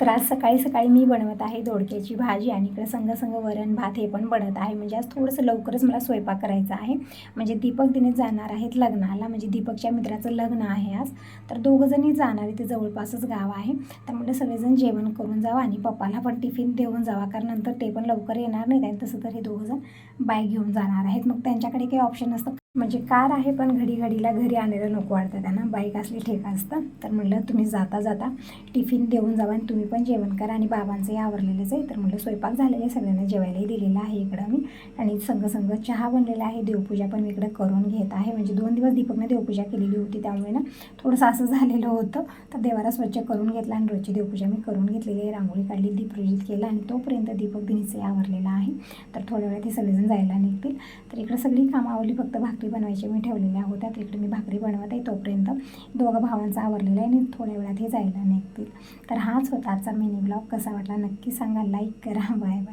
तर आज सकाळी सकाळी मी बनवत आहे दोडक्याची भाजी आणि इकडं संग संग वरण भात हे पण बनत आहे. म्हणजे आज थोडंसं लवकरच मला स्वयंपाक करायचा आहे. म्हणजे दीपक दिने जाणार आहेत लग्नाला. म्हणजे दीपकच्या मित्राचं लग्न आहे आज. तर दोघं जणी जाणार आहे ते जवळपासच गाव आहे. तर सगळेजण जेवण करून जावं आणि पप्पाला पण टिफिन देऊन जावा. कारण नंतर ते पण लवकर येणार नाही तसं तर हे दोघंजण बाय घेऊन जाणार आहेत. मग त्यांच्याकडे काही ऑप्शन असतं म्हणजे कार आहे पण घडी घडीला घरी आणायला नको वाटतं त्यांना. बाईक असली ठेका असतं. तर म्हटलं तुम्ही जाता जाता. टिफिन देऊन जावा आणि तुम्ही पण जेवण करा. आणि बाबांचंही आवरलेलंच आहे. तर म्हटलं स्वयंपाक झालेला आहे. सगळ्यांना जेवायलाही दिलेलं आहे इकडं मी. आणि संग संग चहा बनलेला आहे. देवपूजा पण मी इकडं करून घेत आहे. म्हणजे दोन दिवस दीपकने देवपूजा केलेली होती त्यामुळे ना थोडंसं असं झालेलं होतं. तर देवाला स्वच्छ करून घेतला आणि रोजची देवपूजा मी करून घेतलेली आहे. रांगोळी काढली दीपरोजित केलं आणि तोपर्यंत दीपक दिनीचे आवरलेला आहे. तर थोड्या वेळात हे सगळेजण जायला निघतील. तर इकडं सगळी कामं फक्त फक्त भाकरी बनवायची मी ठेवलेल्या होत्या तिकडे मी भाकरी बनवत आहे तोपर्यंत. दोघं भावांचा आवरलेला आहे आणि थोड्या वेळात हे जायला निघतील. तर हाच होता आजचा मिनी ब्लॉग कसा वाटला नक्की सांगा. लाईक करा. Bye bye